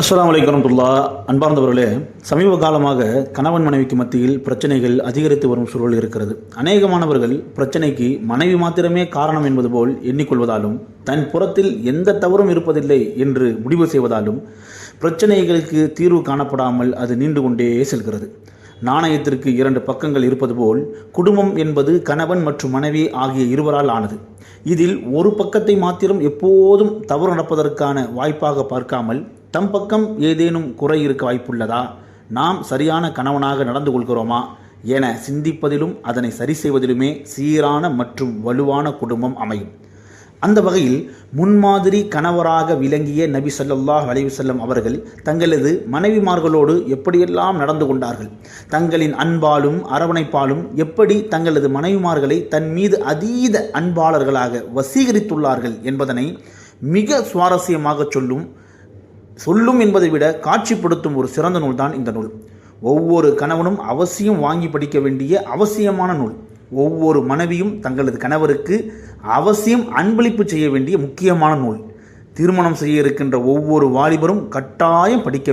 அஸ்லாம் அலைக்கும் வரமத்துல்லா அன்பார்ந்தவர்களே சமீப காலமாக கணவன் மனைவிக்கு மத்தியில் பிரச்சனைகள் அதிகரித்து வரும் சூழல் இருக்கிறது. அநேகமானவர்கள் பிரச்சனைக்கு மனைவி மாத்திரமே காரணம் என்பது போல் எண்ணிக்கொள்வதாலும் தன் புறத்தில் எந்த தவறும் இருப்பதில்லை என்று முடிவு செய்வதாலும் பிரச்சனைகளுக்கு தீர்வு காணப்படாமல் அது நீண்டு கொண்டே செல்கிறது. நாணயத்திற்கு இரண்டு பக்கங்கள் இருப்பது போல் குடும்பம் என்பது கணவன் மற்றும் மனைவி ஆகிய இருவரால் ஆனது. இதில் ஒரு பக்கத்தை மாத்திரம் எப்போதும் தவறு நடப்பதற்கான வாய்ப்பாக பார்க்காமல் தம் பக்கம் ஏதேனும் குறை இருக்க வாய்ப்புள்ளதா? நாம் சரியான கணவனாக நடந்து கொள்கிறோமா? என சிந்திப்பதிலும் அதனை சரி செய்வதிலுமே சீரான மற்றும் வலுவான குடும்பம் அமையும். அந்த வகையில் முன்மாதிரி கணவராக விளங்கிய நபி ஸல்லல்லாஹு அலைஹி அவர்கள் தங்களது மனைவிமார்களோடு எப்படியெல்லாம் நடந்து கொண்டார்கள்? தங்களின் அன்பாலும் அரவணைப்பாலும் எப்படி தங்களது மனைவிமார்களை தன் மீது அதீத அன்பாளர்களாக வசீகரித்துள்ளார்கள் என்பதனை மிக சுவாரஸ்யமாக சொல்லும் சொல்லும் என்பதை விட காட்சிப்படுத்தும் ஒரு சிறந்த நூல் தான் இந்த நூல். ஒவ்வொரு கணவனும் அவசியம் வாங்கி படிக்க வேண்டிய அவசியமான நூல். ஒவ்வொரு மனைவியும் தங்களது கணவருக்கு அவசியம் அன்பளிப்பு செய்ய வேண்டிய முக்கியமான நூல். திருமணம் செய்ய இருக்கின்ற ஒவ்வொரு வாலிபரும் கட்டாயம் படிக்க